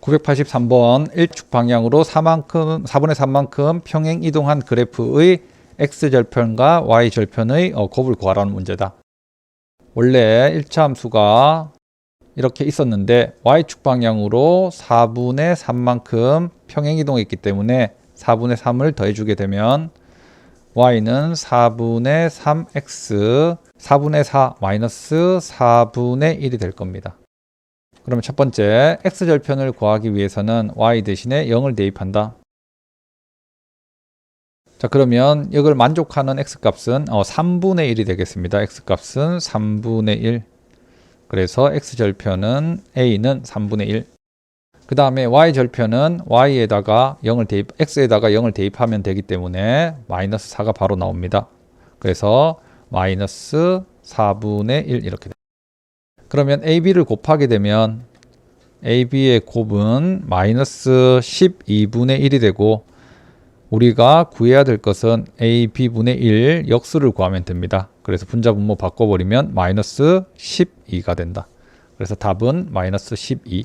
983번 일축 방향으로 4만큼 4분의 3만큼 평행 이동한 그래프의 x절편과 y절편의 어, 곱을 구하라는 문제다. 원래 1차 함수가 이렇게 있었는데 y축 방향으로 4분의 3만큼 평행 이동했기 때문에 4분의 3을 더해주게 되면 y는 4분의 3x 4분의 4 마이너스 4분의 1이 될 겁니다. 그러면 첫 번째 x절편을 구하기 위해서는 y 대신에 0을 대입한다. 자 그러면 이걸 만족하는 x값은 어, 3분의 1이 되겠습니다. x값은 3분의 1 그래서 x절편은 a는 3분의 1. 그 다음에 y절편은 y에다가 0을 대입, x에다가 0을 대입하면 되기 때문에 마이너스 4가 바로 나옵니다. 그래서 마이너스 4분의 1 이렇게 됩니다. 그러면 ab를 곱하게 되면 ab의 곱은 마이너스 12분의 1이 되고 우리가 구해야 될 것은 ab분의 1 역수를 구하면 됩니다. 그래서 분자 분모 바꿔버리면 마이너스 12가 된다. 그래서 답은 마이너스 12.